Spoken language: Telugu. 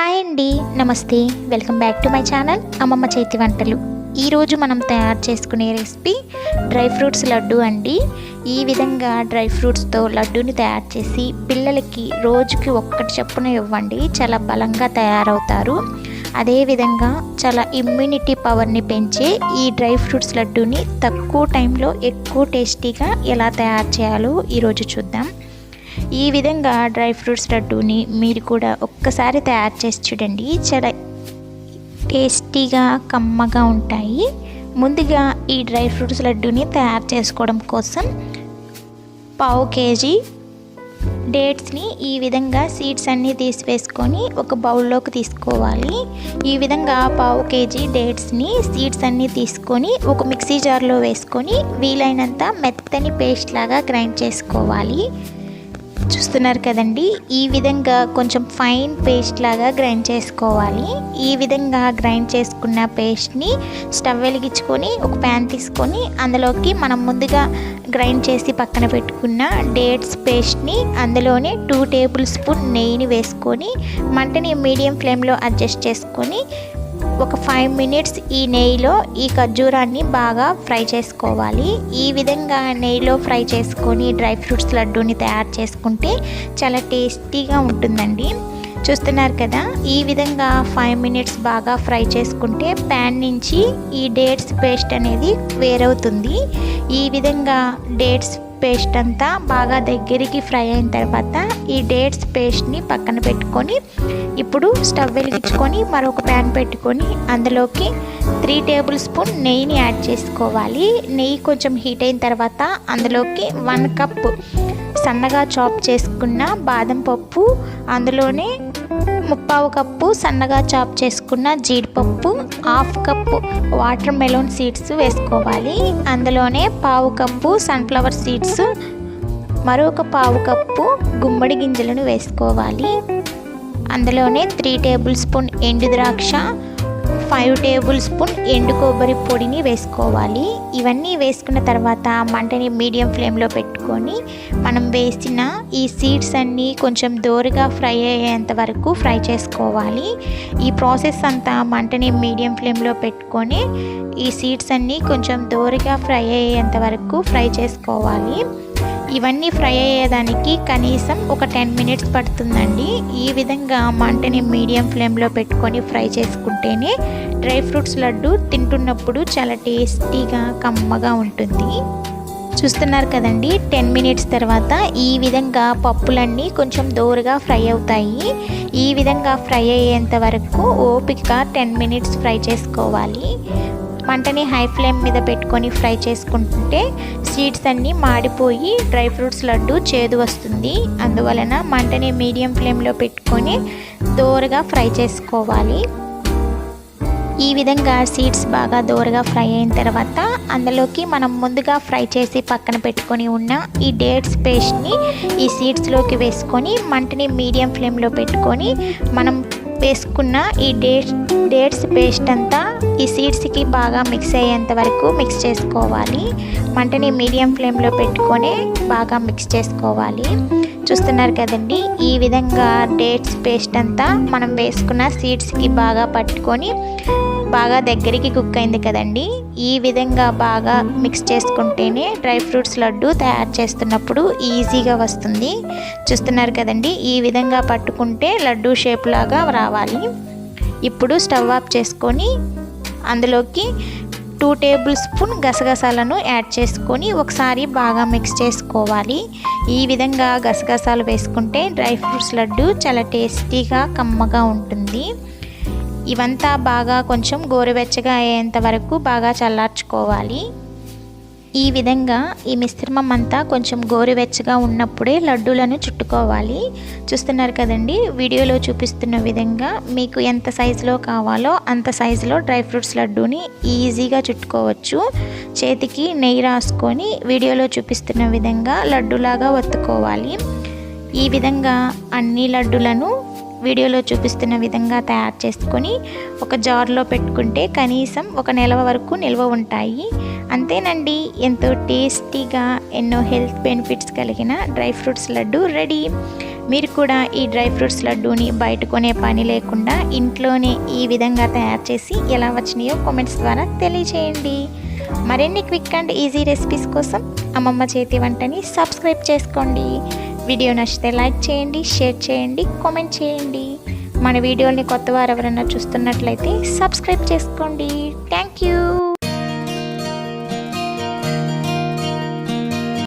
హాయ్ అండి నమస్తే. Welcome back to my channel అమ్మమ్మ చేతి వంటలు. ఈరోజు మనం తయారు చేసుకునే రెసిపీ డ్రై ఫ్రూట్స్ లడ్డు అండి. ఈ విధంగా డ్రై ఫ్రూట్స్తో లడ్డూని తయారు చేసి పిల్లలకి రోజుకి ఒక్కటి చొప్పున ఇవ్వండి. చాలా బలంగా తయారవుతారు. అదేవిధంగా చాలా ఇమ్యూనిటీ పవర్ని పెంచే ఈ డ్రై ఫ్రూట్స్ లడ్డూని తక్కువ టైంలో ఎక్కువ టేస్టీగా ఎలా తయారు చేయాలో ఈరోజు చూద్దాం. ఈ విధంగా డ్రై ఫ్రూట్స్ లడ్డూని మీరు కూడా ఒక్కసారి తయారు చేసి చూడండి. చాలా టేస్టీగా కమ్మగా ఉంటాయి. ముందుగా ఈ డ్రై ఫ్రూట్స్ లడ్డూని తయారు చేసుకోవడం కోసం పావు కేజీ డేట్స్ని ఈ విధంగా సీడ్స్ అన్నీ తీసివేసుకొని ఒక బౌల్లోకి తీసుకోవాలి. ఈ విధంగా పావు కేజీ డేట్స్ని సీడ్స్ అన్నీ తీసుకొని ఒక మిక్సీ జార్లో వేసుకొని వీలైనంత మెత్తని పేస్ట్ లాగా గ్రైండ్ చేసుకోవాలి. చూస్తున్నారు కదండి. ఈ విధంగా కొంచెం ఫైన్ పేస్ట్ లాగా గ్రైండ్ చేసుకోవాలి. ఈ విధంగా గ్రైండ్ చేసుకున్న పేస్ట్ని స్టవ్ వెలిగించుకొని ఒక ప్యాన్ తీసుకొని అందులోకి మనం ముందుగా గ్రైండ్ చేసి పక్కన పెట్టుకున్న డేట్స్ పేస్ట్ని అందులోనే టూ టేబుల్ స్పూన్ నెయ్యిని వేసుకొని మంటని మీడియం ఫ్లేమ్లో అడ్జస్ట్ చేసుకొని ఒక ఫైవ్ మినిట్స్ ఈ నెయ్యిలో ఈ ఖర్జూరాన్ని బాగా ఫ్రై చేసుకోవాలి. ఈ విధంగా నెయ్యిలో ఫ్రై చేసుకొని డ్రై ఫ్రూట్స్ లడ్డూని తయారు చేసుకుంటే చాలా టేస్టీగా ఉంటుందండి. చూస్తున్నారు కదా ఈ విధంగా ఫైవ్ మినిట్స్ బాగా ఫ్రై చేసుకుంటే ప్యాన్ నుంచి ఈ డేట్స్ పేస్ట్ అనేది వేరవుతుంది. ఈ విధంగా డేట్స్ పేస్ట్ అంతా బాగా దగ్గరికి ఫ్రై అయిన తర్వాత ఈ డేట్స్ పేస్ట్ని పక్కన పెట్టుకొని ఇప్పుడు స్టవ్ వెలిగించుకొని మరొక ప్యాన్ పెట్టుకొని అందులోకి త్రీ టేబుల్ స్పూన్ నెయ్యిని యాడ్ చేసుకోవాలి. నెయ్యి కొంచెం హీట్ అయిన తర్వాత అందులోకి వన్ కప్ సన్నగా చాప్ చేసుకున్న బాదం పప్పు అందులోనే ముప్పావు కప్పు సన్నగా చాప్ చేసుకున్న జీడిపప్పు half cup water melon seeds వేసుకోవాలి. అందులోనే పావు కప్పు సన్ఫ్లవర్ సీడ్స్ మరొక పావు కప్పు గుమ్మడి గింజలను వేసుకోవాలి. అందులోనే త్రీ టేబుల్ స్పూన్ ఎండు ద్రాక్ష ఫైవ్ టేబుల్ స్పూన్ ఎండు కొబ్బరి పొడిని వేసుకోవాలి. ఇవన్నీ వేసుకున్న తర్వాత మంటని మీడియం ఫ్లేమ్లో పెట్టుకొని మనం వేసిన ఈ సీడ్స్ అన్నీ కొంచెం దోరగా ఫ్రై అయ్యేంత వరకు ఫ్రై చేసుకోవాలి. ఈ ప్రాసెస్ అంతా మంటని మీడియం ఫ్లేమ్లో పెట్టుకొని ఈ సీడ్స్ అన్నీ కొంచెం దోరగా ఫ్రై అయ్యేంత వరకు ఫ్రై చేసుకోవాలి. ఇవన్నీ ఫ్రై అయ్యేదానికి కనీసం ఒక టెన్ మినిట్స్ పడుతుందండి. ఈ విధంగా మంటని మీడియం ఫ్లేమ్లో పెట్టుకొని ఫ్రై చేసుకుంటేనే డ్రై ఫ్రూట్స్ లడ్డు తింటున్నప్పుడు చాలా టేస్టీగా కమ్మగా ఉంటుంది. చూస్తున్నారు కదండి టెన్ మినిట్స్ తర్వాత ఈ విధంగా పప్పులన్నీ కొంచెం దోరగా ఫ్రై అవుతాయి. ఈ విధంగా ఫ్రై అయ్యేంత వరకు ఓపిక టెన్ మినిట్స్ ఫ్రై చేసుకోవాలి. మంటని హై ఫ్లేమ్ మీద పెట్టుకొని ఫ్రై చేసుకుంటుంటే సీడ్స్ అన్నీ మాడిపోయి డ్రై ఫ్రూట్స్ లడ్డు చేదు వస్తుంది. అందువలన మంటని మీడియం ఫ్లేమ్లో పెట్టుకొని దోరగా ఫ్రై చేసుకోవాలి. ఈ విధంగా సీడ్స్ బాగా దోరగా ఫ్రై అయిన తర్వాత అందులోకి మనం ముందుగా ఫ్రై చేసి పక్కన పెట్టుకొని ఉన్న ఈ డేట్స్ పేస్ట్ని ఈ సీడ్స్లోకి వేసుకొని మంటని మీడియం ఫ్లేమ్లో పెట్టుకొని మనం వేసుకున్న ఈ డేట్స్ డేట్స్ పేస్ట్ అంతా ఈ సీడ్స్కి బాగా మిక్స్ అయ్యేంత వరకు మిక్స్ చేసుకోవాలి. మంటని మీడియం ఫ్లేమ్లో పెట్టుకొని బాగా మిక్స్ చేసుకోవాలి. చూస్తున్నారు కదండి ఈ విధంగా డేట్స్ పేస్ట్ అంతా మనం వేసుకున్న సీడ్స్కి బాగా పట్టుకొని బాగా దగ్గరికి కుక్ అయింది కదండి. ఈ విధంగా బాగా మిక్స్ చేసుకుంటేనే డ్రై ఫ్రూట్స్ లడ్డు తయారు చేస్తున్నప్పుడు ఈజీగా వస్తుంది. చూస్తున్నారు కదండి ఈ విధంగా పట్టుకుంటే లడ్డు షేప్ లాగా రావాలి. ఇప్పుడు స్టవ్ ఆఫ్ చేసుకొని అందులోకి టూ టేబుల్ స్పూన్ గసగసాలను యాడ్ చేసుకొని ఒకసారి బాగా మిక్స్ చేసుకోవాలి. ఈ విధంగా గసగసాలు వేసుకుంటే డ్రై ఫ్రూట్స్ లడ్డు చాలా టేస్టీగా కమ్మగా ఉంటుంది. ఇవంతా బాగా కొంచెం గోరువెచ్చగా అయ్యేంత వరకు బాగా చల్లార్చుకోవాలి. ఈ విధంగా ఈ మిశ్రమం అంతా కొంచెం గోరువెచ్చగా ఉన్నప్పుడే లడ్డూలను చుట్టుకోవాలి. చూస్తున్నారు కదండి వీడియోలో చూపిస్తున్న విధంగా మీకు ఎంత సైజులో కావాలో అంత సైజులో డ్రై ఫ్రూట్స్ లడ్డూని ఈజీగా చుట్టుకోవచ్చు. చేతికి నెయ్యి రాసుకొని వీడియోలో చూపిస్తున్న విధంగా లడ్డూలాగా ఒత్తుకోవాలి. ఈ విధంగా అన్ని లడ్డులను వీడియోలో చూపిస్తున్న విధంగా తయారు చేసుకొని ఒక జార్లో పెట్టుకుంటే కనీసం ఒక నెల వరకు నిల్వ ఉంటాయి. అంతేనండి ఎంతో టేస్టీగా ఎన్నో హెల్త్ బెనిఫిట్స్ కలిగిన డ్రై ఫ్రూట్స్ లడ్డు రెడీ. మీరు కూడా ఈ డ్రై ఫ్రూట్స్ లడ్డూని బయట కొనే పని లేకుండా ఇంట్లోనే ఈ విధంగా తయారు చేసి ఎలా వచ్చినాయో కామెంట్స్ ద్వారా తెలియచేయండి. మరిన్ని క్విక్ అండ్ ఈజీ రెసిపీస్ కోసం అమ్మమ్మ చేతి వంటని సబ్స్క్రైబ్ చేసుకోండి. వీడియో నచ్చితే లైక్ చేయండి షేర్ చేయండి కామెంట్ చేయండి. మన వీడియోని కొత్త వారు ఎవరైనా చూస్తున్నట్లయితే సబ్స్క్రైబ్ చేసుకోండి. Thank you.